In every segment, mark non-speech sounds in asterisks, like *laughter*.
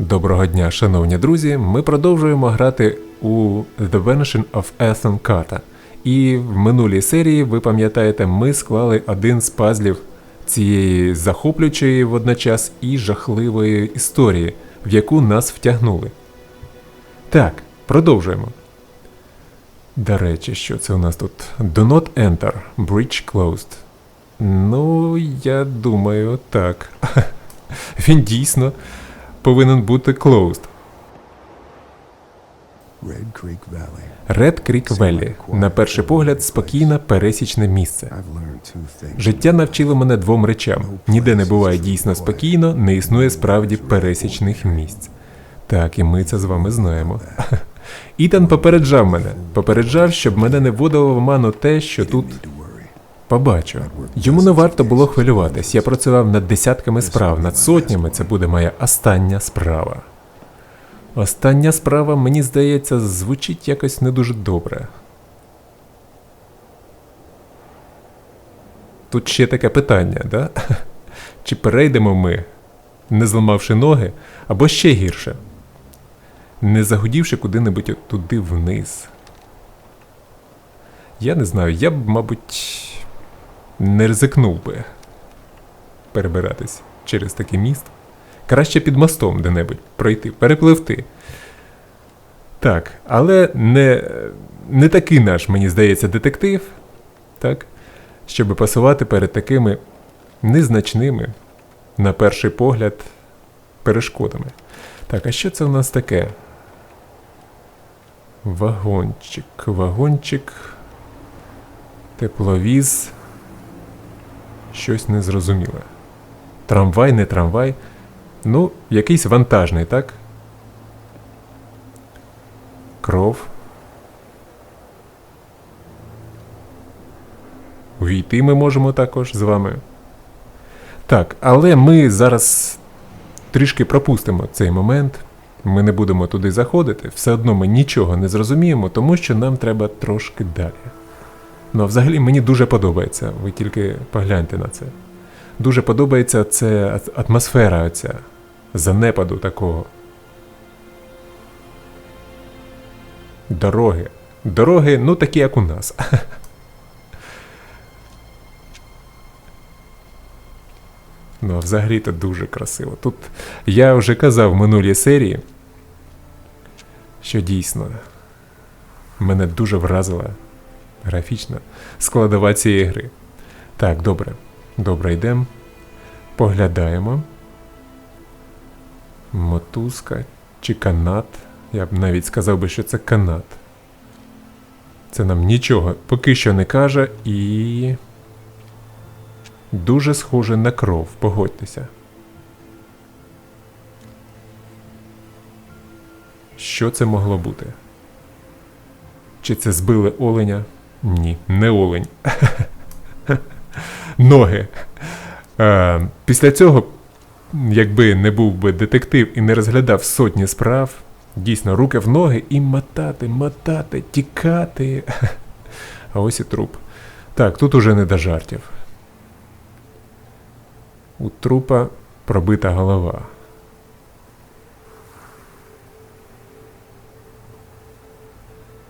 Доброго дня, шановні друзі! Ми продовжуємо грати у The Vanishing of Ethan Kata. І в минулій серії, ви пам'ятаєте, ми склали один з пазлів цієї захоплюючої водночас і жахливої історії, в яку нас втягнули. Так, продовжуємо. До речі, що це у нас тут? Do not enter. Bridge closed. Ну, я думаю, так. *laughs* Він дійсно повинен бути closed. Red Creek Valley. Red Creek Valley. На перший погляд, спокійне пересічне місце. Життя навчило мене двом речам: ніде не буває дійсно спокійно, не існує справді пересічних місць. Так, і ми це з вами знаємо. *laughs* Ітан попереджав мене, попереджав, щоб мене не вводило в оману те, що тут. Побачу. Йому не варто було хвилюватись. Я працював над десятками справ, над сотнями. Це буде моя остання справа. Остання справа, мені здається, звучить якось не дуже добре. Тут ще таке питання, да? *laughs* Чи перейдемо ми, не зламавши ноги, або ще гірше, не загудівши куди-небудь туди вниз. Я не знаю, я б, мабуть, не ризикнув би перебиратись через такий міст. Краще під мостом де-небудь пройти, перепливти. Так, але не, не такий наш, мені здається, детектив, так, щоб пасувати перед такими незначними, на перший погляд, перешкодами. Так, а що це у нас таке? Вагончик, вагончик, тепловіз. Щось незрозуміле. Трамвай, не трамвай. Ну, якийсь вантажний, так? Кров. Увійти ми можемо також з вами. Так, але ми зараз трішки пропустимо цей момент. Ми не будемо туди заходити, все одно ми нічого не зрозуміємо, тому що нам треба трошки далі. Ну, взагалі мені дуже подобається, ви тільки погляньте на це. Дуже подобається це атмосфера оця, занепаду такого. Дороги. Дороги, ну такі, як у нас. *laughs* Ну, а взагалі то дуже красиво. Тут я вже казав в минулій серії, що дійсно мене дуже вразила графічна складова цієї гри. Так, добре. Добре, йдемо. Поглядаємо. Мотузка чи канат. Я б навіть сказав би, що це канат. Це нам нічого поки що не каже і. Дуже схоже на кров, погодьтеся. Що це могло бути? Чи це збили оленя? Ні, не олень. Ноги. Е, після цього, якби не був би детектив і не розглядав сотні справ, дійсно руки в ноги і мотати, мотати, тікати. А ось і труп. Так, тут уже не до жартів. У трупа пробита голова.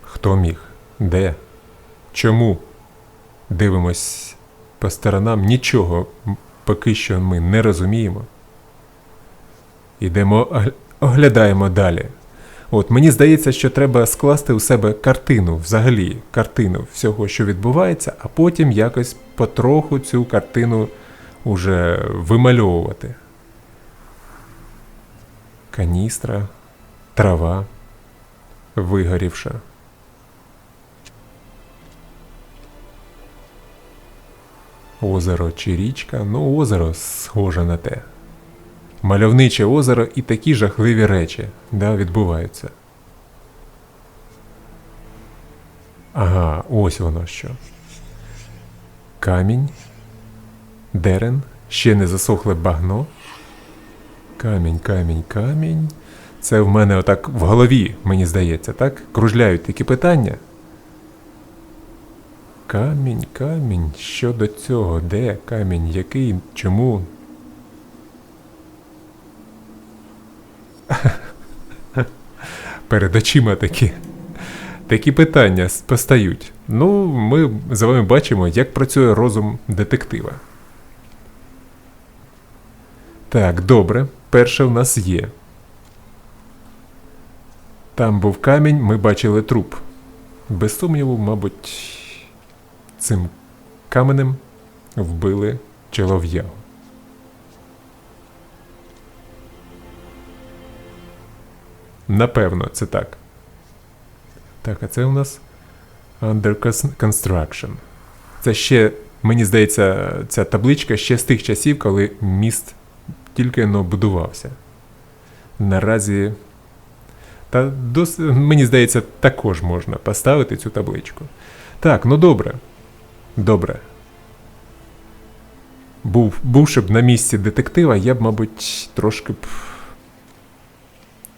Хто міг? Де? Чому? Дивимось по сторонам, нічого поки що ми не розуміємо. Ідемо, оглядаємо далі. От мені здається, що треба скласти у себе картину, взагалі, картину всього, що відбувається, а потім якось потроху цю картину уже вимальовувати. Каністра, трава, вигорівша. Озеро чи річка, ну озеро схоже на те. Мальовниче озеро і такі жахливі речі да, відбуваються. Ага, ось воно що. Камінь, дерен, ще не засохле багно. Камінь, камінь, камінь. Це в мене отак в голові, мені здається, так? Кружляють такі питання. Камінь, камінь, що до цього? Де камінь? Який? Чому? *laughs* Перед очима такі. Такі питання постають. Ну, ми з вами бачимо, як працює розум детектива. Так, добре. Перше у нас є. Там був камінь, ми бачили труп. Без сумніву, мабуть, цим каменем вбили чолов'ягу. Напевно, це так. Так, а це у нас Under Construction. Це ще, мені здається, ця табличка ще з тих часів, коли міст тільки но будувався. Наразі. Та дос... мені здається, також можна поставити цю табличку. Так, ну добре. Добре. Був, бувши б на місці детектива, я б, мабуть, трошки б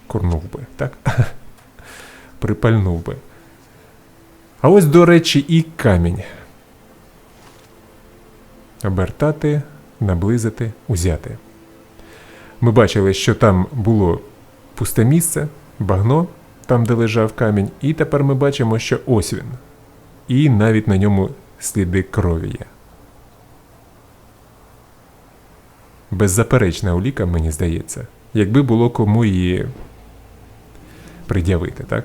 курнув би, так? *laughs* Припальнув би. А ось, до речі, і камінь. Обертати, наблизити, узяти. Ми бачили, що там було пусте місце, багно, там, де лежав камінь, і тепер ми бачимо, що ось він. І навіть на ньому сліди крові є. Беззаперечна уліка, мені здається, якби було кому її пред'явити, так?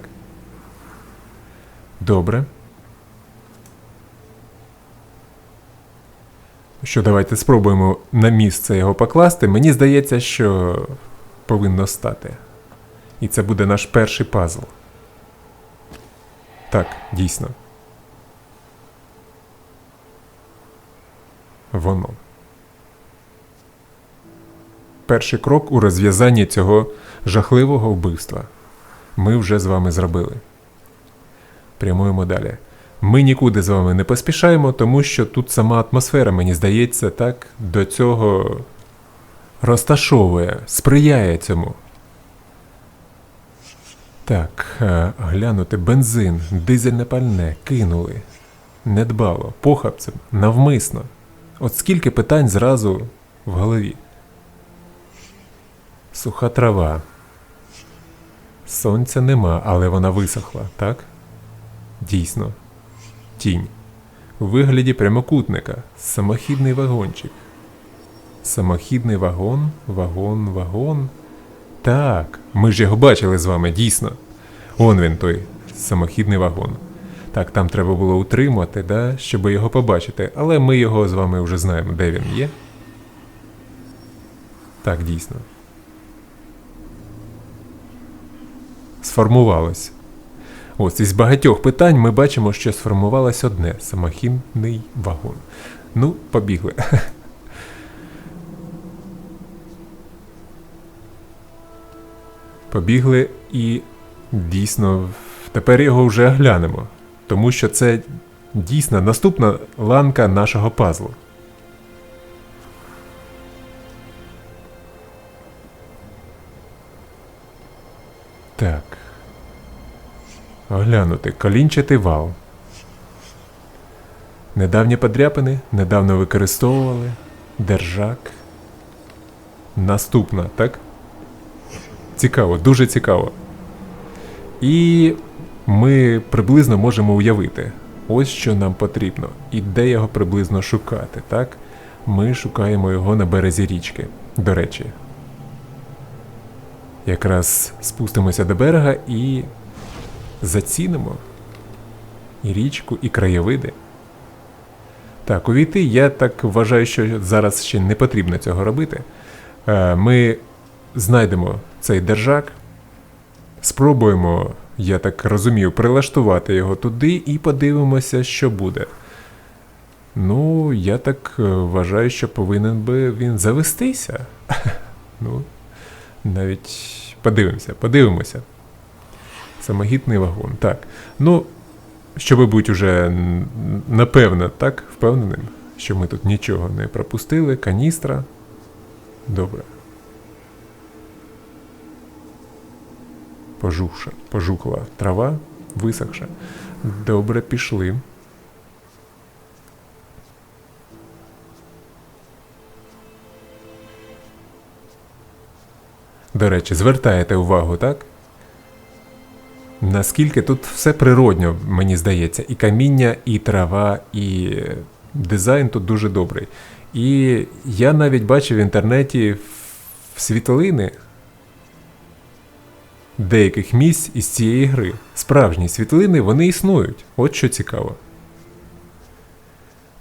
Добре. Що, давайте спробуємо на місце його покласти. Мені здається, що повинно стати. І це буде наш перший пазл. Так, дійсно. Воно. Перший крок у розв'язанні цього жахливого вбивства ми вже з вами зробили. Прямуємо далі. Ми нікуди з вами не поспішаємо, тому що тут сама атмосфера, мені здається, так до цього розташовує, сприяє цьому. Так, е, глянути бензин, дизельне пальне, кинули. Недбало, похабцем, навмисно. От скільки питань зразу в голові. Суха трава. Сонця нема, але вона висохла, так? Дійсно. Тінь. У вигляді прямокутника. Самохідний вагончик. Самохідний вагон, вагон, вагон. Так, ми ж його бачили з вами, дійсно. Он він той самохідний вагон. Так, там треба було утримати, да, щоб його побачити, але ми його з вами вже знаємо, де він є. Так, дійсно. Сформувалось. Ось із багатьох питань ми бачимо, що сформувалось одне самохідний вагон. Ну, побігли. Побігли і дійсно тепер його вже глянемо, тому що це дійсно наступна ланка нашого пазлу. Так. Оглянути колінчатий вал. Недавні подряпини недавно використовували. Держак. Наступна, так? Цікаво, дуже цікаво. І ми приблизно можемо уявити, ось що нам потрібно, і де його приблизно шукати, так? Ми шукаємо його на березі річки. До речі. Якраз спустимося до берега і зацінимо і річку, і краєвиди. Так, увійти, я так вважаю, що зараз ще не потрібно цього робити. Е, Ми знайдемо цей держак, спробуємо, я так розумію, прилаштувати його туди і подивимося, що буде. Ну, я так е, вважаю, що повинен би він завестися. *laughs* Ну, навіть подивимося, подивимося. Самогітний вагон. Так. Ну, щоб бути уже напевно так впевненим, що ми тут нічого не пропустили. Каністра. Добре. Пожухша, пожухла трава, висохша. Добре, пішли. До речі, звертаєте увагу, так? наскільки тут все природньо, мені здається. І каміння, і трава, і дизайн тут дуже добрий. І я навіть бачив в інтернеті світлини деяких місць із цієї гри. Справжні світлини, вони існують. От що цікаво.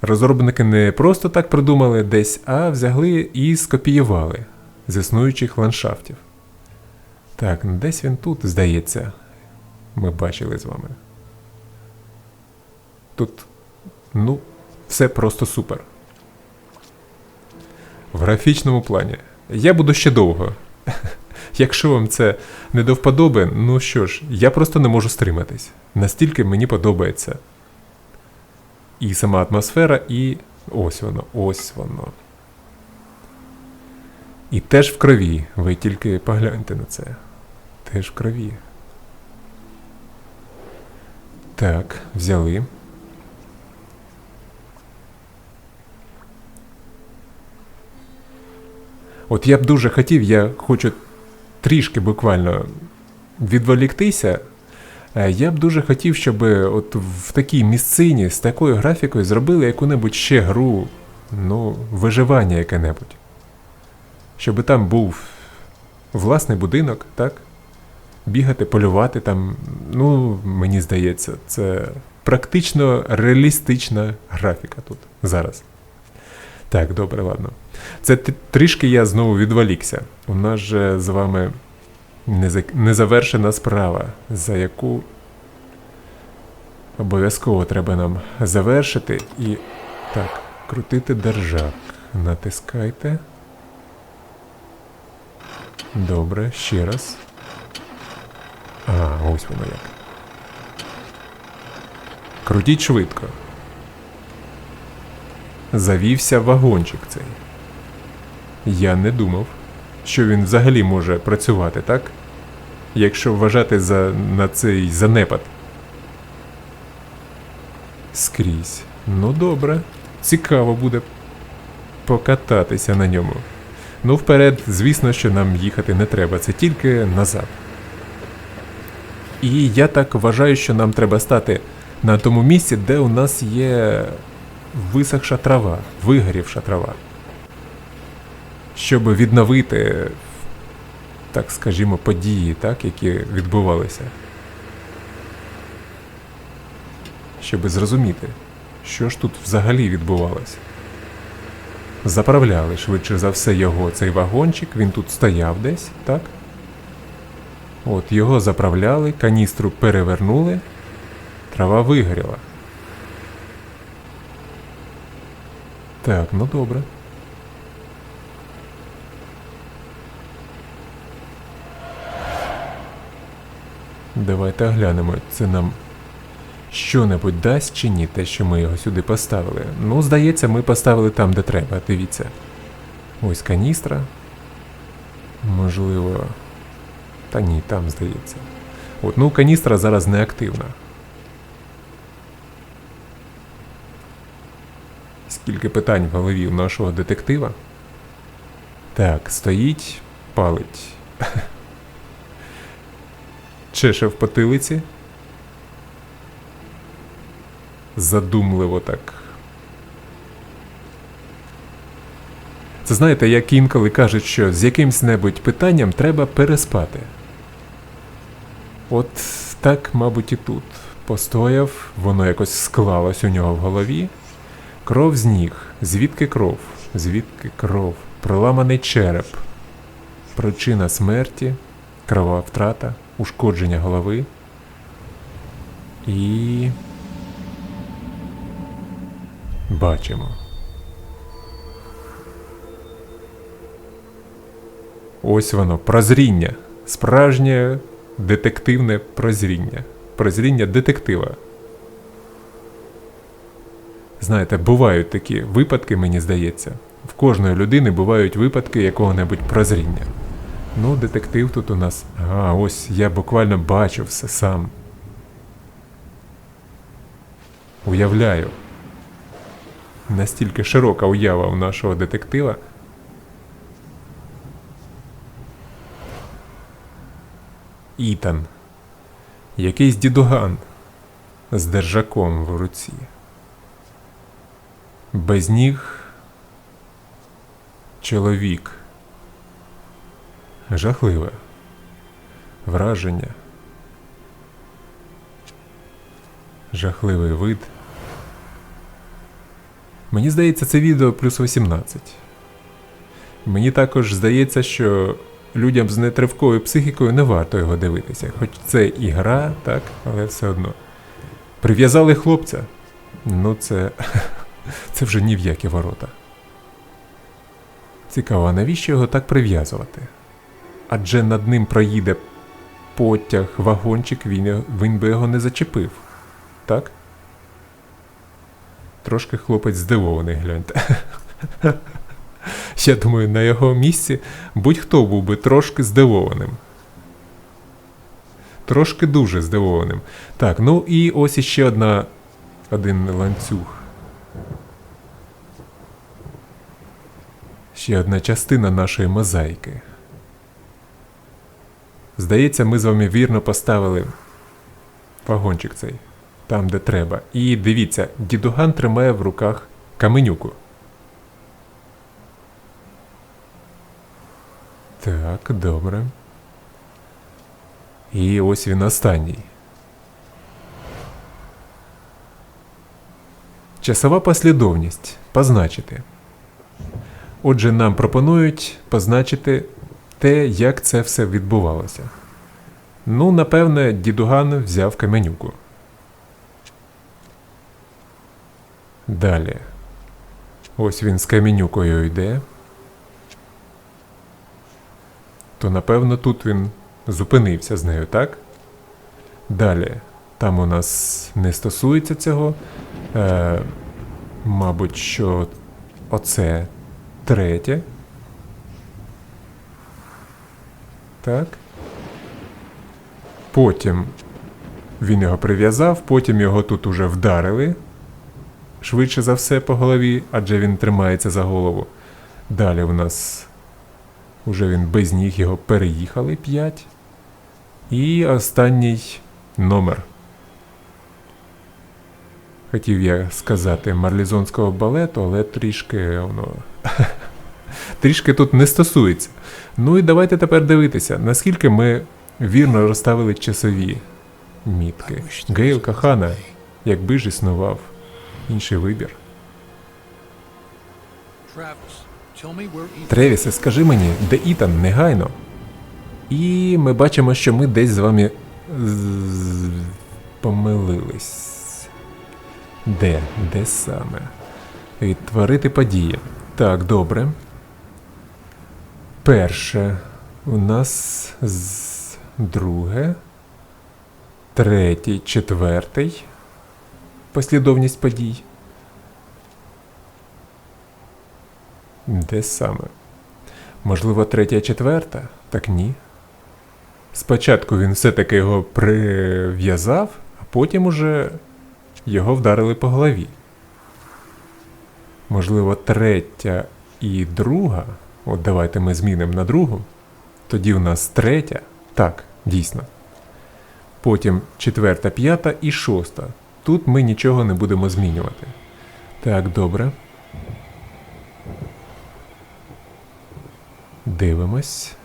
Розробники не просто так придумали десь, а взяли і скопіювали з існуючих ландшафтів. Так, десь він тут, здається, ми бачили з вами. Тут, ну, все просто супер. В графічному плані. Я буду ще довго. Якщо вам це не до вподоби, ну що ж, я просто не можу стриматись. Настільки мені подобається. І сама атмосфера, і ось воно, ось воно. І теж в крові. Ви тільки погляньте на це. Теж в крові. Так, взяли. От я б дуже хотів, я хочу трішки буквально відволіктися. Е, Я б дуже хотів, щоб от в такій місцині з такою графікою зробили яку-небудь ще гру, ну, виживання яке-небудь. Щоб там був власний будинок, так? Бігати, полювати там. Ну, мені здається, це практично реалістична графіка тут зараз. Так, добре, ладно. Це трішки я знову відволікся. У нас же з вами незавершена справа, за яку обов'язково треба нам завершити і. Так, крутити держак. Натискайте. Добре, ще раз. А, ось воно як. Крутіть швидко. Завівся вагончик цей. Я не думав, що він взагалі може працювати, так? Якщо вважати за, на цей занепад. Скрізь. Ну добре. Цікаво буде покататися на ньому. Ну, вперед, звісно, що нам їхати не треба, це тільки назад. І я так вважаю, що нам треба стати на тому місці, де у нас є висохша трава, вигорівша трава. Щоб відновити, так скажімо, події, так, які відбувалися. Щоб зрозуміти, що ж тут взагалі відбувалося. Заправляли швидше за все його цей вагончик, він тут стояв десь, так? От його заправляли, каністру перевернули, трава вигоріла. Так, ну добре. Давайте оглянемо, це нам що-небудь дасть чи ні, те, що ми його сюди поставили. Ну, здається, ми поставили там, де треба, дивіться. Ось каністра. Можливо. Та ні, там здається. От, ну, каністра зараз не активна. Скільки питань в голові у нашого детектива. Так, стоїть, палить. *laughs* Чеше в потилиці. Задумливо так. Це знаєте, як інколи кажуть, що з якимсь небудь питанням треба переспати. От так, мабуть, і тут. Постояв, воно якось склалось у нього в голові. Кров з ніг. Звідки кров? Звідки кров? Проламаний череп. Причина смерті, крова втрата, ушкодження голови. І. Бачимо. Ось воно, прозріння. Справжнє детективне прозріння. Прозріння детектива. Знаєте, бувають такі випадки, мені здається. В кожної людини бувають випадки якого-небудь прозріння. Ну, детектив тут у нас. А, ось я буквально бачу все сам. Уявляю. Настільки широка уява у нашого детектива. Ітан. Якийсь дідуган з держаком в руці. Без ніг чоловік. Жахливе враження. Жахливий вид. Мені здається, це відео плюс 18. Мені також здається, що людям з нетривкою психікою не варто його дивитися. Хоч це і гра, так, але все одно. Прив'язали хлопця. Ну, це. *laughs* Це вже ні в які ворота. Цікаво, а навіщо його так прив'язувати? Адже над ним проїде потяг, вагончик, він, він би його не зачепив. Так? Трошки хлопець здивований, гляньте. *laughs* Я думаю, на його місці будь-хто був би трошки здивованим. Трошки дуже здивованим. Так, ну і ось іще одна один ланцюг. Ще одна частина нашої мозаїки. Здається, ми з вами вірно поставили вагончик цей, там, де треба. І дивіться, дідуган тримає в руках каменюку. Так, добре. І ось він останній. Часова послідовність. Позначити. Отже, нам пропонують позначити те, як це все відбувалося. Ну, напевне, дідуган взяв каменюку. Далі. Ось він з каменюкою йде. То напевно тут він зупинився з нею, так? Далі. Там у нас не стосується цього. Е, мабуть, що оце третє. Так. Потім він його прив'язав, потім його тут уже вдарили. Швидше за все по голові, адже він тримається за голову. Далі у нас уже він без ніг його переїхали 5. І останній номер. Хотів я сказати марлізонського балету, але трішки воно. *laughs* трішки тут не стосується. Ну і давайте тепер дивитися, наскільки ми вірно розставили часові мітки. Гейл Кахана, якби ж існував інший вибір. Тревісе, скажи мені, де Ітан негайно? І ми бачимо, що ми десь з вами помилились. Де? Де саме? Відтворити події. Так, добре. Перше. У нас з... друге. Третій, четвертий. Послідовність подій. Де саме? Можливо, третя, четверта? Так ні. Спочатку він все-таки його прив'язав, а потім уже його вдарили по голові. Можливо, третя і друга. От давайте ми змінимо на другу. Тоді у нас третя. Так, дійсно. Потім четверта, п'ята і шоста. Тут ми нічого не будемо змінювати. Так, добре. Дивимось.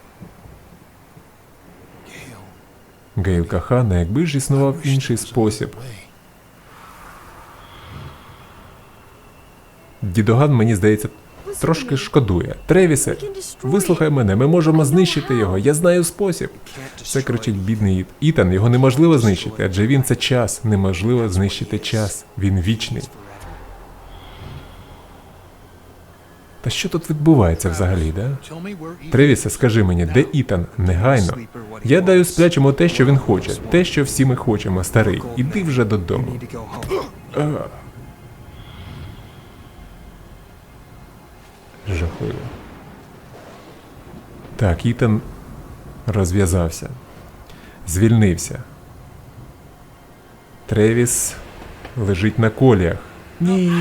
Гейл Кахана, якби ж існував інший спосіб. Дідоган, мені здається, трошки шкодує. Тревісе, вислухай мене, ми можемо знищити його. Я знаю спосіб. Це кричить бідний Ітан, його неможливо знищити, адже він це час. Неможливо знищити час. Він вічний. Та що тут відбувається взагалі, да? Тревісе, скажи мені, де Ітан? Негайно. Я даю сплячому те, що він хоче, те, що всі ми хочемо, старий. Іди вже додому. Жахливо. Так, Ітан розв'язався. Звільнився. Тревіс лежить на коліях. Ні.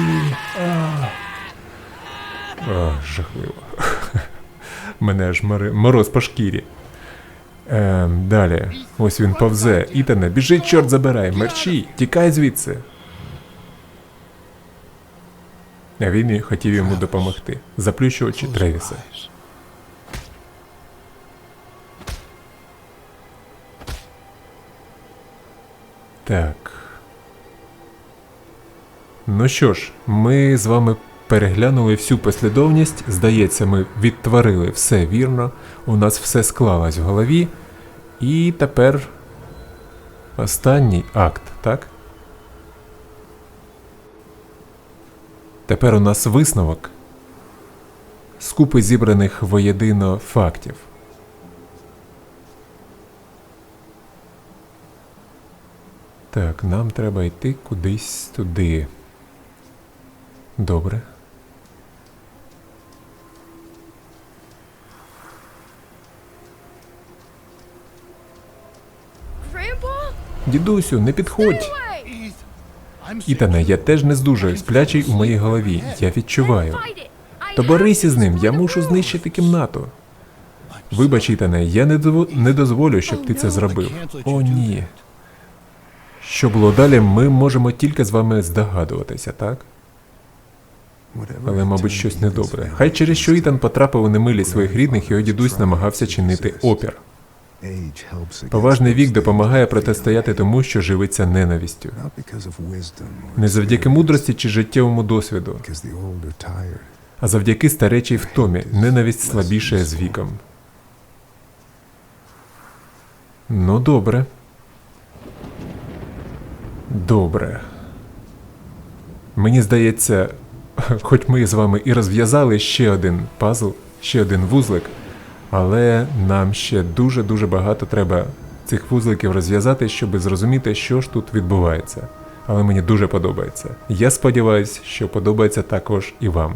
А. Жахливо. *laughs* Мене аж мороз по шкірі. Ем, далі. Ось він повзе. Ітане, біжи, чорт забирай, мерчі, тікай звідси. А він хотів йому допомогти. Заплющу очі Тревіса. Так. Ну що ж, ми з вами переглянули всю послідовність. Здається, ми відтворили все вірно. У нас все склалось в голові. І тепер останній акт, так? Тепер у нас висновок з купи зібраних воєдино фактів. Так, нам треба йти кудись туди. Добре. Дідусю, не підходь! Ітане, я теж не здужую, сплячий у моїй голові. Я відчуваю. То із to ним, я мушу знищити кімнату. Вибач, Ітане, я не, дово- не дозволю, щоб ти це зробив. О, ні. Що було далі, ми можемо тільки з вами здогадуватися, так? Але, мабуть, щось недобре. Хай через що Ітан потрапив у немилість своїх рідних, його дідусь намагався чинити опір. Поважний вік допомагає протистояти тому, що живиться or Не завдяки мудрості чи життєвому досвіду, а завдяки старечій втомі. Ненависть слабішає з віком. Ну, добре. Добре. Мені здається, *laughs* хоч ми з вами і розв'язали ще один пазл, ще один вузлик, але нам ще дуже-дуже багато треба цих вузликів розв'язати, щоб зрозуміти, що ж тут відбувається. Але мені дуже подобається. Я сподіваюся, що подобається також і вам.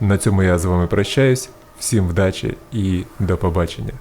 На цьому я з вами прощаюсь. Всім вдачі і до побачення.